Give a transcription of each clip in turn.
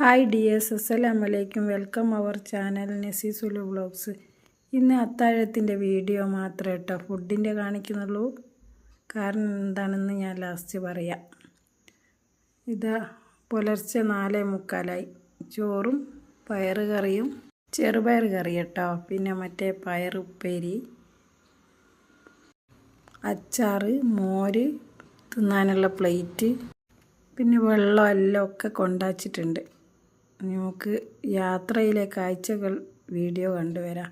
Hi dears അസ്സലാമലൈക്കും. Welcome our channel നെസീസുലു vlogs. ഇന്ന് അത്താഴത്തിന്റെ വീഡിയോ മാത്രമേ കേട്ടോ. ഫുഡിന്റെ കാണിക്കുന്നുള്ളൂ. കാരണം എന്താണെന്ന് ഞാൻ ലാസ്റ്റ് പറയാം. ഇതാ പുലർച്ചെ നാലേ മുക്കാലായി. ചോറും പയറ് കറിയും ചെറുപയർ കറി കേട്ടോ. പിന്നെ മറ്റേ പയർ ഉപ്പേരി. അച്ചാറ് മോര് തിന്നാനുള്ള പ്ലേറ്റ്. പിന്നെ വെള്ളം എല്ലാം ഒക്കെ കൊണ്ടാച്ചിട്ടുണ്ട്. നമുക്ക് യാത്രയിലെ കാഴ്ചകൾ വീഡിയോ കണ്ടുവരാം.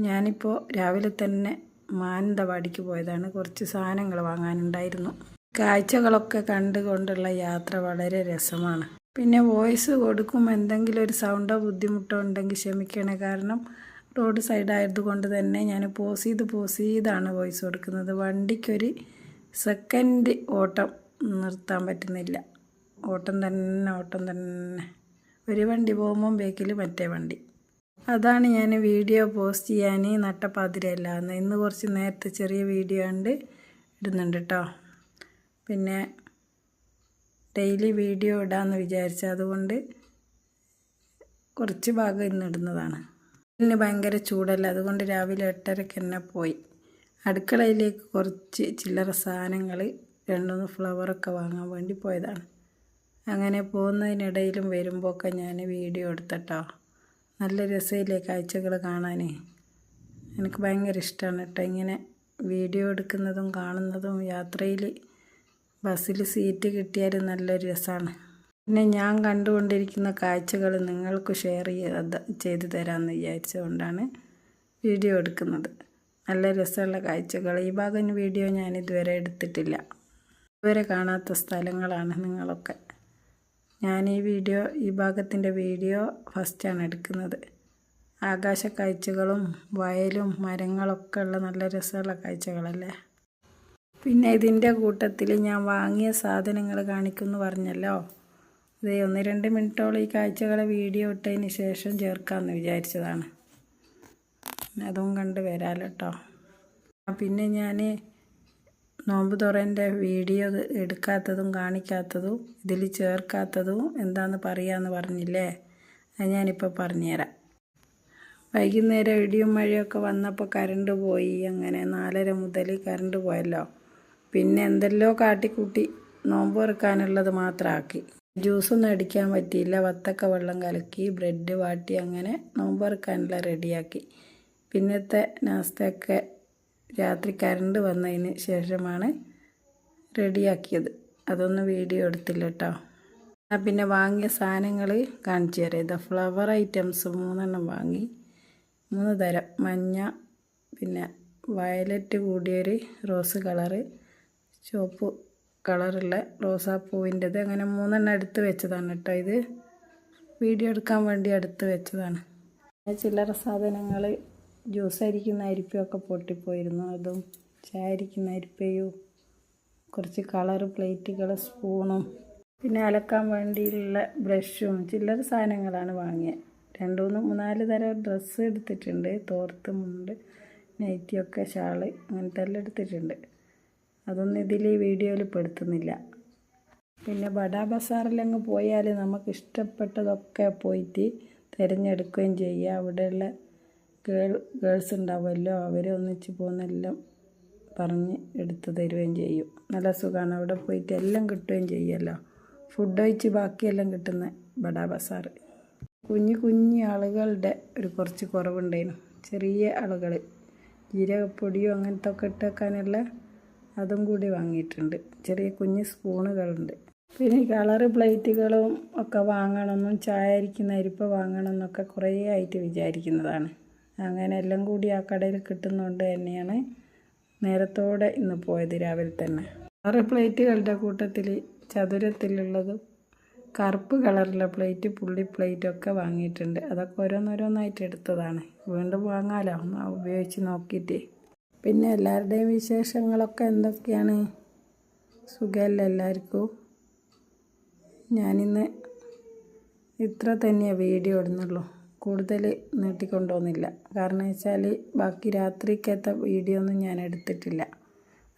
ഞാനിപ്പോൾ രാവിലെ തന്നെ മാനന്തവാടിക്ക് പോയതാണ്. കുറച്ച് സാധനങ്ങൾ വാങ്ങാനുണ്ടായിരുന്നു. കാഴ്ചകളൊക്കെ കണ്ടുകൊണ്ടുള്ള യാത്ര വളരെ രസമാണ്. പിന്നെ വോയിസ് കൊടുക്കും എന്തെങ്കിലും ഒരു സൗണ്ടോ ബുദ്ധിമുട്ടോ ഉണ്ടെങ്കിൽ ക്ഷമിക്കണേ. കാരണം റോഡ് സൈഡായതുകൊണ്ട് തന്നെ ഞാൻ പോസ് ചെയ്ത് പോസ് ചെയ്താണ് വോയിസ് കൊടുക്കുന്നത്. വണ്ടിക്കൊരു സെക്കൻഡ് ഓട്ടം നിർത്താൻ പറ്റുന്നില്ല. ഓട്ടം തന്നെ ഓട്ടം തന്നെ. ഒരു വണ്ടി പോകുമ്പം ബേക്കിൽ മറ്റേ വണ്ടി. അതാണ് ഞാൻ വീഡിയോ പോസ്റ്റ് ചെയ്യാൻ നട്ടപ്പാതിരയല്ല. ഇന്ന് കുറച്ച് നേരത്തെ ചെറിയ വീഡിയോ ഉണ്ട് ഇടുന്നുണ്ട് കേട്ടോ പിന്നെ ഡെയിലി വീഡിയോ ഇടാമെന്ന് വിചാരിച്ച അതുകൊണ്ട് കുറച്ച് ഭാഗം ഇന്ന് ഇടുന്നതാണ്. ഇന്ന് ഭയങ്കര ചൂടല്ല. അതുകൊണ്ട് രാവിലെ എട്ടരയ്ക്ക് തന്നെ പോയി. അടുക്കളയിലേക്ക് കുറച്ച് ചില്ലറ സാധനങ്ങൾ രണ്ടുമൂന്ന് ഫ്ലവറൊക്കെ വാങ്ങാൻ വേണ്ടി പോയതാണ്. അങ്ങനെ പോകുന്നതിനിടയിലും വരുമ്പോഴൊക്കെ ഞാൻ വീഡിയോ എടുത്തട്ടോ. നല്ല രസമില്ലേ കാഴ്ചകൾ കാണാൻ എനിക്ക് ഭയങ്കര ഇഷ്ടമാണ് കേട്ടോ. ഇങ്ങനെ വീഡിയോ എടുക്കുന്നതും കാണുന്നതും യാത്രയിൽ ബസ്സിൽ സീറ്റ് കിട്ടിയാൽ നല്ലൊരു രസമാണ്. പിന്നെ ഞാൻ കണ്ടുകൊണ്ടിരിക്കുന്ന കാഴ്ചകൾ നിങ്ങൾക്ക് ഷെയർ ചെയ്ത് തരാമെന്ന് വിചാരിച്ചുകൊണ്ടാണ് വീഡിയോ എടുക്കുന്നത്. നല്ല രസമുള്ള കാഴ്ചകൾ. ഈ ഭാഗം വീഡിയോ ഞാൻ ഇതുവരെ എടുത്തിട്ടില്ല. ഇതുവരെ കാണാത്ത സ്ഥലങ്ങളാണ് നിങ്ങളൊക്കെ. ഞാൻ ഈ വീഡിയോ ഈ ഭാഗത്തിന്റെ വീഡിയോ ഫസ്റ്റാണ് എടുക്കുന്നത്. ആകാശ കാഴ്ചകളും വയലും മരങ്ങളൊക്കെ ഉള്ള നല്ല രസമുള്ള കാഴ്ചകളല്ലേ? പിന്നെ ഇതിന്റെ കൂട്ടത്തിൽ ഞാൻ വാങ്ങിയ സാധനങ്ങൾ കാണിക്കുമെന്ന് പറഞ്ഞല്ലോ. ഇത് ഒന്ന് രണ്ട് മിനിറ്റോളം ഈ കാഴ്ചകളെ വീഡിയോ ഇട്ടതിന് ശേഷം ചേർക്കാമെന്ന് വിചാരിച്ചതാണ്. അതും കണ്ട് വരാമല്ലോ കേട്ടോ പിന്നെ ഞാൻ നോമ്പ് തുറന്റെ വീഡിയോ എടുക്കാത്തതും കാണിക്കാത്തതും ഇതിൽ ചേർക്കാത്തതും എന്താണെന്ന് പറയാമെന്ന് പറഞ്ഞില്ലേ? അത് ഞാനിപ്പോൾ പറഞ്ഞുതരാം. വൈകുന്നേരം ഇടിയും മഴയൊക്കെ വന്നപ്പോൾ കരണ്ട് പോയി. അങ്ങനെ നാലര മുതൽ കരണ്ട് പോയല്ലോ. പിന്നെ എന്തെല്ലോ കാട്ടിക്കൂട്ടി നോമ്പ് തുറക്കാനുള്ളത് മാത്രമാക്കി ജ്യൂസൊന്നും അടിക്കാൻ പറ്റിയില്ല. വത്തക്ക വെള്ളം കലക്കി ബ്രെഡ് വാട്ടി അങ്ങനെ നോമ്പ് തുറക്കാനുള്ള റെഡിയാക്കി. പിന്നത്തെ നാസ്തയൊക്കെ രാത്രി കറണ്ട് വന്നതിന് ശേഷമാണ് റെഡിയാക്കിയത്. അതൊന്നും വീഡിയോ എടുത്തില്ല കേട്ടോ പിന്നെ വാങ്ങിയ സാധനങ്ങൾ കാണിച്ചു തരാം. ഇതാ ഫ്ലവർ ഐറ്റംസ് മൂന്നെണ്ണം വാങ്ങി. മൂന്ന് തരം. മഞ്ഞ പിന്നെ വയലറ്റ് കൂടിയൊരു റോസ് കളറ് ചുവപ്പ് കളറുള്ള റോസാപ്പൂവിന്റെത് അങ്ങനെ മൂന്നെണ്ണം എടുത്ത് വെച്ചതാണ് കേട്ടോ ഇത്. വീഡിയോ എടുക്കാൻ വേണ്ടി എടുത്ത് വെച്ചതാണ്. ചില്ലറ സാധനങ്ങൾ ജ്യൂസ് അരിക്കുന്ന അരിപ്പയൊക്കെ പൊട്ടിപ്പോയിരുന്നു. അതും ചായ അരിക്കുന്ന അരിപ്പയും കുറച്ച് കളർ പ്ലേറ്റുകൾ സ്പൂണും പിന്നെ അലക്കാൻ വേണ്ടിയുള്ള ബ്രഷും ചില്ലറ സാധനങ്ങളാണ് വാങ്ങിയത് രണ്ട് മൂന്ന് മൂന്നാൽ തരം ഡ്രസ്സ് എടുത്തിട്ടുണ്ട്. തോർത്ത് മുണ്ട് നൈറ്റിയൊക്കെ ഷാൾ അങ്ങനത്തെ എല്ലാം എടുത്തിട്ടുണ്ട്. അതൊന്നും ഇതിൽ ഈ വീഡിയോയിൽ പെടുത്തുന്നില്ല. പിന്നെ ബഡാ ബസാറിലങ്ങ് പോയാൽ നമുക്ക് ഇഷ്ടപ്പെട്ടതൊക്കെ പോയിട്ട് തിരഞ്ഞെടുക്കുകയും ചെയ്യുക അവിടെയുള്ള ഗേൾ ഗേൾസ് ഉണ്ടാവുമല്ലോ അവർ ഒന്നിച്ച് പോകുന്നെല്ലാം പറഞ്ഞ് എടുത്തു തരുകയും ചെയ്യും. നല്ല സുഖമാണ് അവിടെ പോയിട്ട് എല്ലാം കിട്ടുകയും ചെയ്യുമല്ലോ ഫുഡ് ഒഴിച്ച് ബാക്കിയെല്ലാം കിട്ടുന്ന ബഡാ ബസാർ കുഞ്ഞു കുഞ്ഞു ആളുകളുടെ ഒരു കുറച്ച് കുറവുണ്ടായിരുന്നു. ചെറിയ ആളുകൾ ജീരകപ്പൊടിയോ അങ്ങനത്തെ ഒക്കെ ഇട്ടേക്കാനുള്ള അതും കൂടി വാങ്ങിയിട്ടുണ്ട്. ചെറിയ കുഞ്ഞ് സ്പൂണുകളുണ്ട്. പിന്നെ കളറ് പ്ലേറ്റുകളും ഒക്കെ വാങ്ങണമെന്നും ചായ അരിക്കുന്ന അരിപ്പ വാങ്ങണമെന്നൊക്കെ കുറേ ആയിട്ട് വിചാരിക്കുന്നതാണ്. അങ്ങനെ എല്ലാം കൂടി ആ കടയിൽ കിട്ടുന്നതുകൊണ്ട് തന്നെയാണ് നേരത്തോടെ ഇന്ന് പോയത് രാവിലെ തന്നെ. ആറ് പ്ലേറ്റുകളുടെ കൂട്ടത്തിൽ ചതുരത്തിലുള്ളതും കറുപ്പ് കളറിലെ പ്ലേറ്റ് പുള്ളി പ്ലേറ്റൊക്കെ വാങ്ങിയിട്ടുണ്ട്. അതൊക്കെ ഓരോന്നോരോന്നായിട്ട് എടുത്തതാണ്. വീണ്ടും ഒന്ന് ഉപയോഗിച്ച് നോക്കിയിട്ട്. പിന്നെ എല്ലാവരുടെയും വിശേഷങ്ങളൊക്കെ എന്തൊക്കെയാണ്? സുഖമല്ല എല്ലാവർക്കും? ഞാനിന്ന് ഇത്ര തന്നെയാണ് വീഡിയോ ഇടുന്നുള്ളൂ. കൂടുതൽ നീട്ടിക്കൊണ്ടുപോകുന്നില്ല കാരണം വെച്ചാൽ ബാക്കി രാത്രിക്കത്തെ വീഡിയോ ഒന്നും ഞാൻ എടുത്തിട്ടില്ല.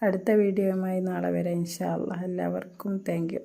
അടുത്ത വീഡിയോയുമായി നാളെ വരെ ഇൻഷാ എല്ലാവർക്കും താങ്ക്